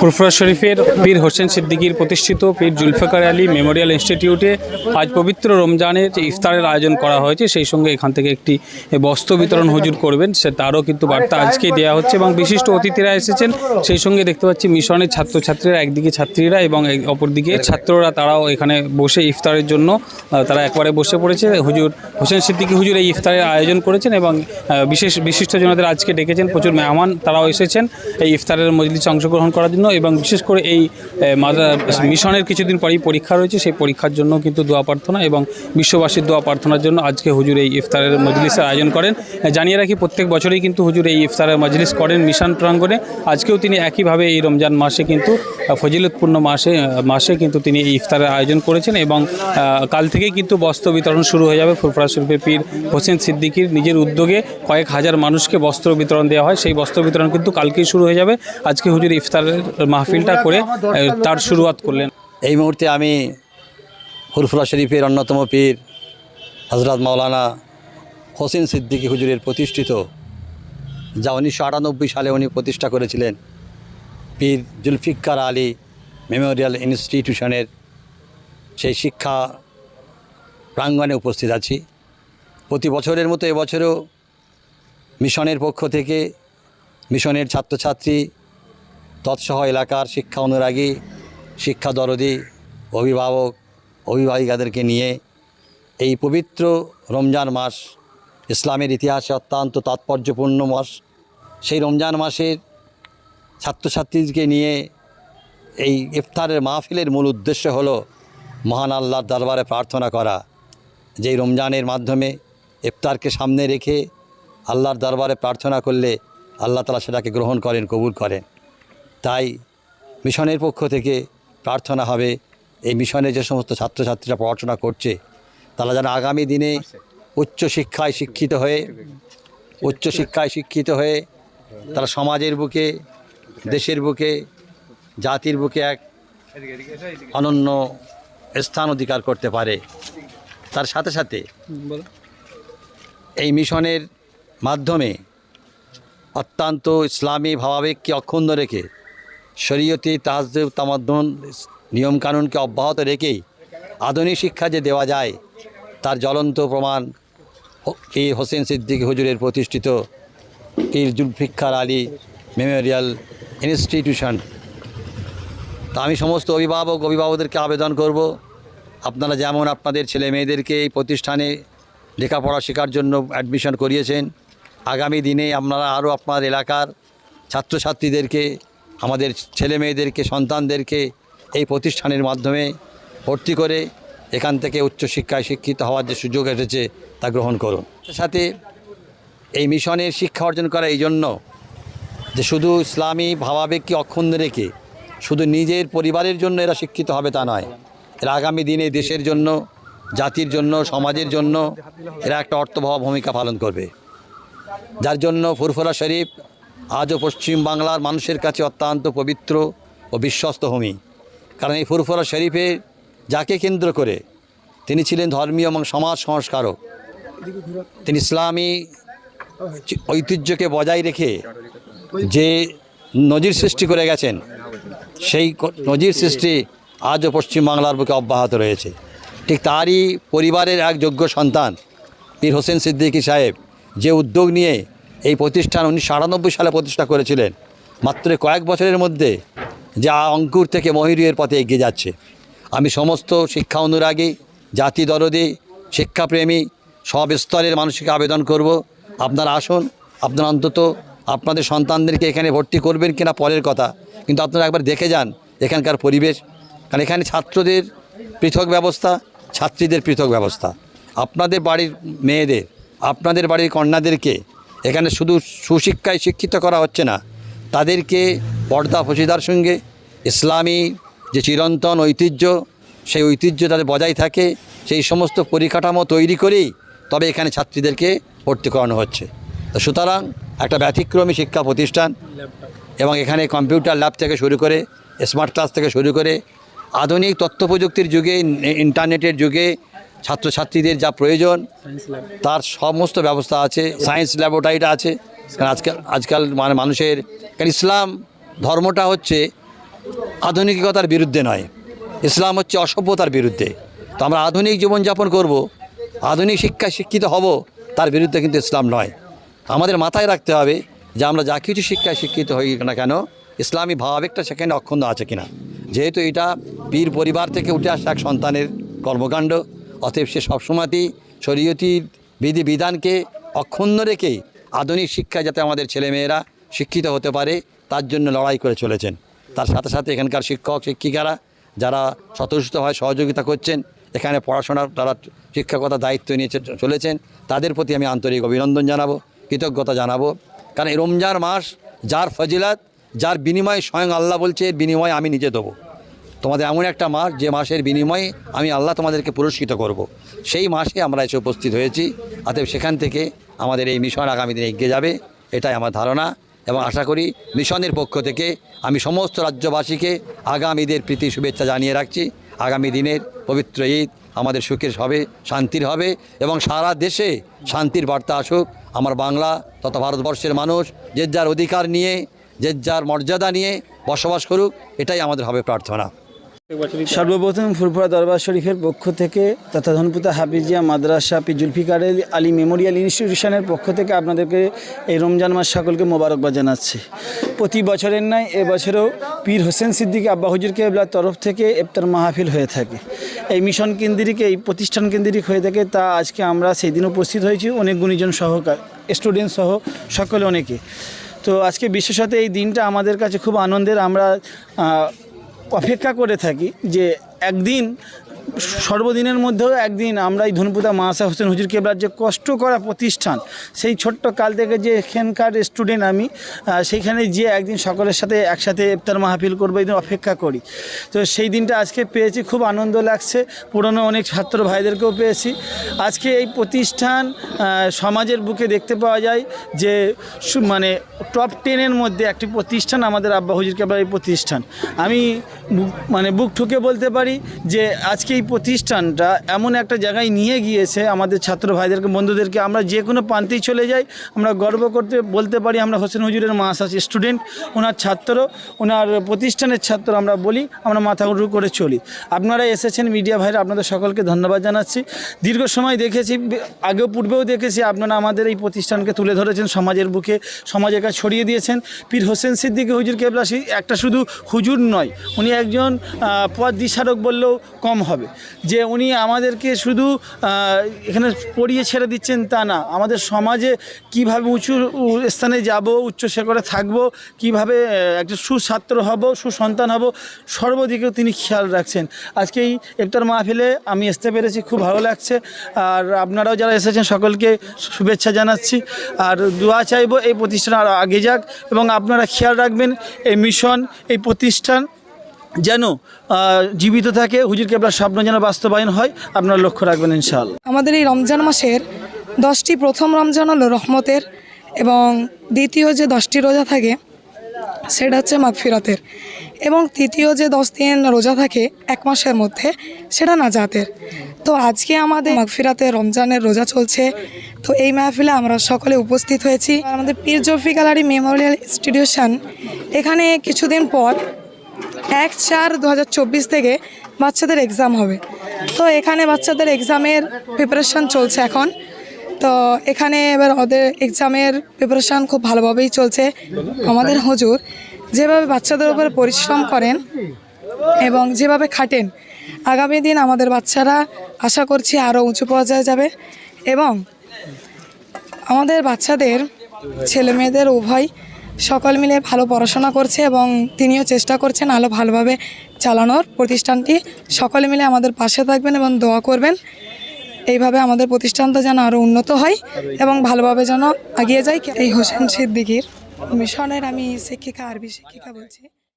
ফুরফুরা শরীফের পীর হোসেন সিদ্দিকীর প্রতিষ্ঠিত পীর জুলফিকার আলী মেমোরিয়াল ইনস্টিটিউটে আজ পবিত্র রমজানের যে ইফতারের আয়োজন করা হয়েছে, সেই সঙ্গে এখান থেকে একটি বস্ত্র বিতরণ হুজুর করবেন। সে তারও কিন্তু বার্তা আজকেই দেওয়া হচ্ছে এবং বিশিষ্ট অতিথিরা এসেছেন। সেই সঙ্গে দেখতে পাচ্ছি মিশনের ছাত্রছাত্রীরা, একদিকে ছাত্রীরা এবং অপরদিকে ছাত্ররা, তারাও এখানে বসে ইফতারের জন্য তারা একবারে বসে পড়েছে। হুজুর হোসেন সিদ্দিকি হুজুর এই ইফতারের আয়োজন করেছেন এবং বিশেষ বিশিষ্ট জনদের আজকে ডেকেছেন। প্রচুর মেহমান তারাও এসেছেন এই ইফতারের মজলিসে অংশগ্রহণ করার জন্য। এবং বিশেষ করে এই মিশনের কিছুদিন পরেই পরীক্ষা রয়েছে, সেই পরীক্ষার জন্য কিন্তু দোয়া প্রার্থনা এবং বিশ্ববাসীর দোয়া প্রার্থনার জন্য আজকে হুজুর এই ইফতারের মজলিসের আয়োজন করেন। জানিয়ে রাখি প্রত্যেক বছরই কিন্তু হুজুর এই ইফতারের মজলিস করেন মিশন প্রাঙ্গণে। আজকেও তিনি একইভাবে এই রমজান মাসে কিন্তু ফজিলতপূর্ণ মাসে মাসে কিন্তু তিনি এই ইফতারের আয়োজন করেছেন এবং কাল থেকেই কিন্তু বস্ত্র বিতরণ শুরু হয়ে যাবে। ফুরফুরা শরীফের পীর হোসেন সিদ্দিকির নিজের উদ্যোগে কয়েক হাজার মানুষকে বস্ত্র বিতরণ দেওয়া হয়। সেই বস্ত্র বিতরণ কিন্তু কালকেই শুরু হয়ে যাবে। আজকে হুজুর ইফতারের মাহফিলটা করে তার শুরুয়াত করলেন। এই মুহূর্তে আমি ফুরফুরা শরীফের অন্যতম পীর হজরত মাওলানা হোসেন সিদ্দিকী হুজুরের প্রতিষ্ঠিত যা উনিশশো আটানব্বই সালে উনি প্রতিষ্ঠা করেছিলেন পীর জুলফিকার আলী মেমোরিয়াল ইনস্টিটিউশনের সেই শিক্ষা প্রাঙ্গণে উপস্থিত আছি। প্রতি বছরের মতো এবছরও মিশনের পক্ষ থেকে মিশনের ছাত্রছাত্রী তৎসহ এলাকার শিক্ষা অনুরাগী, শিক্ষা দরদি, অভিভাবক, অভিভাবিকাদেরকে নিয়ে এই পবিত্র রমজান মাস ইসলামের ইতিহাসে অত্যন্ত তাৎপর্যপূর্ণ মাস। সেই রমজান মাসের ছাত্রছাত্রীদেরকে নিয়ে এই ইফতারের মাহফিলের মূল উদ্দেশ্য হল মহান আল্লাহর দরবারে প্রার্থনা করা। যেই রমজানের মাধ্যমে ইফতারকে সামনে রেখে আল্লাহর দরবারে প্রার্থনা করলে আল্লাহ তালা সেটাকে গ্রহণ করেন, কবুল করেন। তাই মিশনের পক্ষ থেকে প্রার্থনা হবে, এই মিশনে যে সমস্ত ছাত্রছাত্রীরা পড়াশোনা করছে, তারা যেন আগামী দিনে উচ্চ শিক্ষায় শিক্ষিত হয়ে উচ্চ শিক্ষায় শিক্ষিত হয়ে তারা সমাজের বুকে, দেশের বুকে, জাতির বুকে এক অনন্য স্থান অধিকার করতে পারে। তার সাথে সাথে এই মিশনের মাধ্যমে অত্যন্ত ইসলামী ভাবাবেগকে অক্ষুণ্ণ রেখে শরীয়তি তাজদেব তামাদ্দন নিয়মকানুনকে অব্যাহত রেখেই আধুনিক শিক্ষা যে দেওয়া যায়, তার জ্বলন্ত প্রমাণ এই হোসেন সিদ্দিক হুজুরের প্রতিষ্ঠিত পীর জুলফিকার আলী মেমোরিয়াল ইনস্টিটিউশন। তা আমি সমস্ত অভিভাবক, অভিভাবকদেরকে আবেদন করব। আপনারা যেমন আপনাদের ছেলে মেয়েদেরকে এই প্রতিষ্ঠানে লেখাপড়া শেখার জন্য অ্যাডমিশন করিয়েছেন, আগামী দিনে আপনারা আরও আপনার এলাকার ছাত্রছাত্রীদেরকে আমাদের ছেলে মেয়েদেরকে, সন্তানদেরকে এই প্রতিষ্ঠানের মাধ্যমে ভর্তি করে এখান থেকে উচ্চশিক্ষায় শিক্ষিত হওয়ার যে সুযোগ এসেছে তা গ্রহণ করুন। সাথে এই মিশনের শিক্ষা অর্জন করা এই জন্য যে শুধু ইসলামী ভাবাবেগকে অক্ষুণ্ণ রেখে শুধু নিজের পরিবারের জন্য এরা শিক্ষিত হবে তা নয়, এরা আগামী দিনে দেশের জন্য, জাতির জন্য, সমাজের জন্য এরা একটা অর্থবহ ভূমিকা পালন করবে। যার জন্য ফুরফুরা শরীফ আজও পশ্চিম বাংলার মানুষের কাছে অত্যন্ত পবিত্র ও বিশ্বস্ত ভূমি। কারণ এই ফুরফুরা শরীফে যাকে কেন্দ্র করে তিনি ছিলেন ধর্মীয় এবং সমাজ সংস্কারক। তিনি ইসলামী ঐতিহ্যকে বজায় রেখে যে নজির সৃষ্টি করে গেছেন, সেই নজির সৃষ্টি আজও পশ্চিমবাংলার বুকে অব্যাহত রয়েছে। ঠিক তারই পরিবারের এক যোগ্য সন্তান, পীর হোসেন সিদ্দিকী সাহেব, যে উদ্যোগ নিয়ে এই প্রতিষ্ঠান উনিশশো আটানব্বই সালে প্রতিষ্ঠা করেছিলেন। মাত্র কয়েক বছরের মধ্যে যা অঙ্কুর থেকে মহিরুয়ের পথে এগিয়ে যাচ্ছে। আমি সমস্ত শিক্ষা অনুরাগী, জাতি দরদি, শিক্ষাপ্রেমী, সব স্তরের মানুষকে আবেদন করব। আপনারা আসুন, আপনারা অন্তত আপনাদের সন্তানদেরকে এখানে ভর্তি করবেন কিনা পরের কথা। কিন্তু আপনারা একবার দেখে যান এখানকার পরিবেশ। কারণ এখানে ছাত্রদের পৃথক ব্যবস্থা, ছাত্রীদের পৃথক ব্যবস্থা। আপনাদের বাড়ির মেয়েদের, আপনাদের বাড়ির কন্যাদেরকে এখানে শুধু সুশিক্ষায় শিক্ষিত করা হচ্ছে না, তাদেরকে পর্দা ফসিদার সঙ্গে ইসলামী যে চিরন্তন ঐতিহ্য, সেই ঐতিহ্য তাদের বজায় থাকে, সেই সমস্ত পরিকাঠামো তৈরি করেই তবে এখানে ছাত্রীদেরকে ভর্তি করানো হচ্ছে। তো সুতরাং একটা ব্যতিক্রমী শিক্ষা প্রতিষ্ঠান এবং এখানে কম্পিউটার ল্যাব থেকে শুরু করে, স্মার্ট ক্লাস থেকে শুরু করে, আধুনিক তথ্য প্রযুক্তির যুগে, ইন্টারনেটের যুগে ছাত্রছাত্রীদের যা প্রয়োজন তার সমস্ত ব্যবস্থা আছে সায়েন্স ল্যাবরেটরিটা আছে। কারণ আজকাল আজকাল মানে মানুষের কারণ ইসলাম ধর্মটা হচ্ছে আধুনিকতার বিরুদ্ধে নয়। ইসলাম হচ্ছে অসভ্যতার বিরুদ্ধে। তো আমরা আধুনিক জীবনযাপন করব আধুনিক শিক্ষায় শিক্ষিত হব তার বিরুদ্ধে কিন্তু ইসলাম নয়। আমাদের মাথায় রাখতে হবে যে আমরা যা কিছু শিক্ষায় শিক্ষিত হই না কেন ইসলামী ভাবাবেগটা সেখানে অক্ষুণ্ণ আছে কিনা। যেহেতু এটা পীর পরিবার থেকে উঠে আসা এক সন্তানের কর্মকাণ্ড অতএব সে সবসময়তেই শরীয়তি বিধি বিধানকে অক্ষুণ্ণ রেখে আধুনিক শিক্ষায় যাতে আমাদের ছেলেমেয়েরা শিক্ষিত হতে পারে, তার জন্য লড়াই করে চলেছেন। তার সাথে সাথে এখানকার শিক্ষক, শিক্ষিকারা যারা স্বতঃস্ফূর্তভাবে সহযোগিতা করছেন, এখানে পড়াশোনার তারা শিক্ষকতার দায়িত্ব নিয়ে চলেছেন, তাদের প্রতি আমি আন্তরিক অভিনন্দন জানাব, কৃতজ্ঞতা জানাব। কারণ এই রমজান মাস, যার ফজিলাত, যার বিনিময়ে স্বয়ং আল্লাহ বলছে, এর বিনিময়ে আমি নিজে দেবো। তোমাদের এমন একটা মাস যে মাসের বিনিময়ে আমি আল্লাহ তোমাদেরকে পুরস্কৃত করব। সেই মাসে আমরা এসে উপস্থিত হয়েছি। অতএব সেখান থেকে আমাদের এই মিশন আগামী দিনে এগিয়ে যাবে, এটাই আমার ধারণা এবং আশা করি মিশনের পক্ষ থেকে আমি সমস্ত রাজ্যবাসীকে আগামী ঈদের প্রীতি, শুভেচ্ছা জানিয়ে রাখছি। আগামী দিনের পবিত্র ঈদ আমাদের সুখের হবে, শান্তির হবে এবং সারা দেশে শান্তির বার্তা আসুক। আমার বাংলা তথা ভারতবর্ষের মানুষ যে যার অধিকার নিয়ে, যে যার মর্যাদা নিয়ে বসবাস করুক, এটাই আমাদের হবে প্রার্থনা। সর্বপ্রথম ফুরফুরা দরবার শরীফের পক্ষ থেকে তথা ধনপুতা হাফিজিয়া মাদ্রাসা পি জুলফিকার আলী মেমোরিয়াল ইনস্টিটিউশনের পক্ষ থেকে আপনাদেরকে এই রমজান মাস সকলকে মোবারকবাদ জানাচ্ছি। প্রতি বছরের ন্যায় এবছরেও পীর হোসেন সিদ্দিকী আব্বা হুজুর কেবলার তরফ থেকে ইফতার মাহফিল হয়ে থাকে। এই মিশন কেন্দ্রিক, এই প্রতিষ্ঠান কেন্দ্রিক হয়ে থাকে তা আজকে আমরা সেই দিন উপস্থিত হয়েছি। অনেক গুণীজন সহকার স্টুডেন্ট সহ সকলে অনেকে। তো আজকে বিশেষত এই দিনটা আমাদের কাছে খুব আনন্দের। আমরা অপেক্ষা করে থাকি যে একদিন সর্বদিনের মধ্যেও একদিন আমরা এই ধনপুতা মাসা হোসেন হুজুর কেবলার যে কষ্ট করা প্রতিষ্ঠান, সেই ছোট্ট কাল থেকে যে এখানকার স্টুডেন্ট আমি সেইখানে যে একদিন সকলের সাথে একসাথে ইফতার মাহফিল করব, এই অপেক্ষা করি। তো সেই দিনটা আজকে পেয়েছি, খুব আনন্দ লাগছে। পুরনো অনেক ছাত্র ভাইদেরকেও পেয়েছি। আজকে এই প্রতিষ্ঠান সমাজের বুকে দেখতে পাওয়া যায় যে মানে টপ টেনের মধ্যে একটি প্রতিষ্ঠান আমাদের আব্বা হুজুর কেবলার এই প্রতিষ্ঠান। আমি মানে বুক ঠুকে বলতে পারি যে আজকে এই প্রতিষ্ঠানটা এমন একটা জায়গায় নিয়ে গিয়েছে আমাদের ছাত্র ভাইদেরকে, বন্ধুদেরকে। আমরা যে কোনো প্রান্তেই চলে যাই, আমরা গর্ব করতে বলতে পারি, আমরা হোসেন হুজুরের মাস আছে স্টুডেন্ট, ওনার ছাত্র, ওনার প্রতিষ্ঠানের ছাত্র আমরা বলি, আমরা মাথা উঁচু করে চলি। আপনারা এসেছেন মিডিয়া ভাইরা, আপনাদের সকলকে ধন্যবাদ জানাচ্ছি। দীর্ঘ সময় দেখেছি, আগেও পূর্বেও দেখেছি, আপনারা আমাদের এই প্রতিষ্ঠানকে তুলে ধরেছেন, সমাজের বুকে, সমাজের কাছে ছড়িয়ে দিয়েছেন। পীর হোসেন সিদ্দিকী হুজুর কেবলাসি একটা শুধু হুজুর নয়, উনি একজন পথ দিশারক বললেও কম হবে। যে উনি আমাদেরকে শুধু এখানে পড়িয়ে ছেড়ে দিচ্ছেন তা না। আমাদের সমাজে কীভাবে উঁচু স্থানে যাব, উচ্চ শেখরে থাকব, কীভাবে একটা সুছাত্র হব, সুসন্তান হব সর্বদিকে তিনি খেয়াল রাখছেন। আজকে এই ইফতার মাহফিলে আমি আসতে পেরেছি, খুব ভালো লাগছে। আর আপনারাও যারা এসেছেন, সকলকে শুভেচ্ছা জানাচ্ছি। আর দোয়া চাইব এই প্রতিষ্ঠান আরও আগে যাক এবং আপনারা খেয়াল রাখবেন, এই মিশন, এই প্রতিষ্ঠান যেন জীবিত থাকে, হুজুর কেবলার স্বপ্ন যেন বাস্তবায়ন হয়, আপনারা লক্ষ্য রাখবেন ইনশাআল্লাহ। আমাদের এই রমজান মাসের দশটি প্রথম রমজান হলো রহমতের এবং দ্বিতীয় যে দশটি রোজা থাকে, সেটা হচ্ছে মাগফিরাতের এবং তৃতীয় যে দশ দিন রোজা থাকে, এক মাসের মধ্যে, সেটা নাজাতের। তো আজকে আমাদের মাগফিরাতে রমজানের রোজা চলছে। তো এই মাহফিলে আমরা সকলে উপস্থিত হয়েছি। আমাদের পীর জফি গ্যালারি মেমোরিয়াল ইনস্টিটিউশন, এখানে কিছুদিন পর এক চার দু থেকে বাচ্চাদের এক্সাম হবে। তো এখানে বাচ্চাদের এক্সামের প্রিপারেশান চলছে এখন। তো এখানে এবার ওদের এক্সামের প্রিপারেশান খুব ভালোভাবেই চলছে আমাদের হুজুর। যেভাবে বাচ্চাদের উপরে পরিশ্রম করেন এবং যেভাবে খাটেন, আগামী দিন আমাদের বাচ্চারা আশা করছি আরও উঁচু পর্যায়ে যাবে এবং আমাদের বাচ্চাদের ছেলে মেয়েদের উভয় সকল মিলে ভালো পড়াশোনা করছে এবং তিনিও চেষ্টা করছেন আরও ভালোভাবে চালানোর প্রতিষ্ঠানটি। সকলে মিলে আমাদের পাশে থাকবেন এবং দোয়া করবেন। এইভাবে আমাদের প্রতিষ্ঠানটা যেন আরও উন্নত হয় এবং ভালোভাবে যেন এগিয়ে যায়। এই হোসেন সিদ্দিকির মিশনের আমি শিক্ষিকা, আরবি শিক্ষিকা বলছি।